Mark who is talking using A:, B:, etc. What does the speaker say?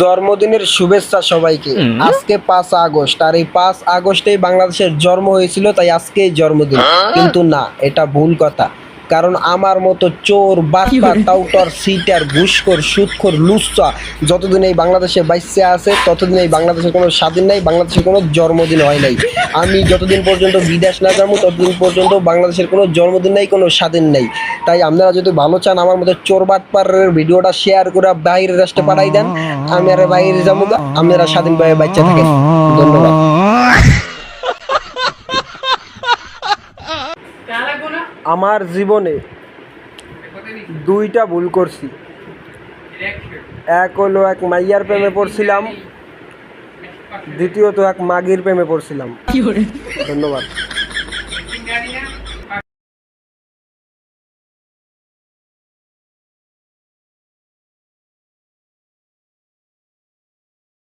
A: জন্মদিনের শুভেচ্ছা সবাইকে। আজকে পাঁচ আগস্ট আর এই পাঁচ আগস্টেই বাংলাদেশের জন্ম হয়েছিল তাই আজকেই জন্মদিন। কিন্তু না এটা ভুল কথা। কারণ আমার মতো চোর বাটপা টাউটর সিটার ঘুষখোর সুদখোর লুচ্চা যতদিন এই বাংলাদেশে বাইসে আছে ততদিন এই বাংলাদেশের কোনো স্বাধীন নাই বাংলাদেশের কোনো জন্মদিন হয় নাই। আমি যতদিন পর্যন্ত বিদেশ না যাব ততদিন পর্যন্ত বাংলাদেশের কোনো জন্মদিন নাই কোনো স্বাধীন নাই। তাই আপনারা যদি ভালো চান আমার মতো চোর বাটপারের ভিডিওটা শেয়ার করে বাইরে রাষ্ট্রে পাঠাই দেন। আমি আর বাইরে যাব আপনারা স্বাধীনভাবে বাচ্চা থাকেন। ধন্যবাদ। আমার জীবনে দুইটা ভুল করছি। এক হলো এক মাইয়ার প্রেমে পড়ছিলাম দ্বিতীয়ত এক মাগির প্রেমে পড়ছিলাম। ধন্যবাদ।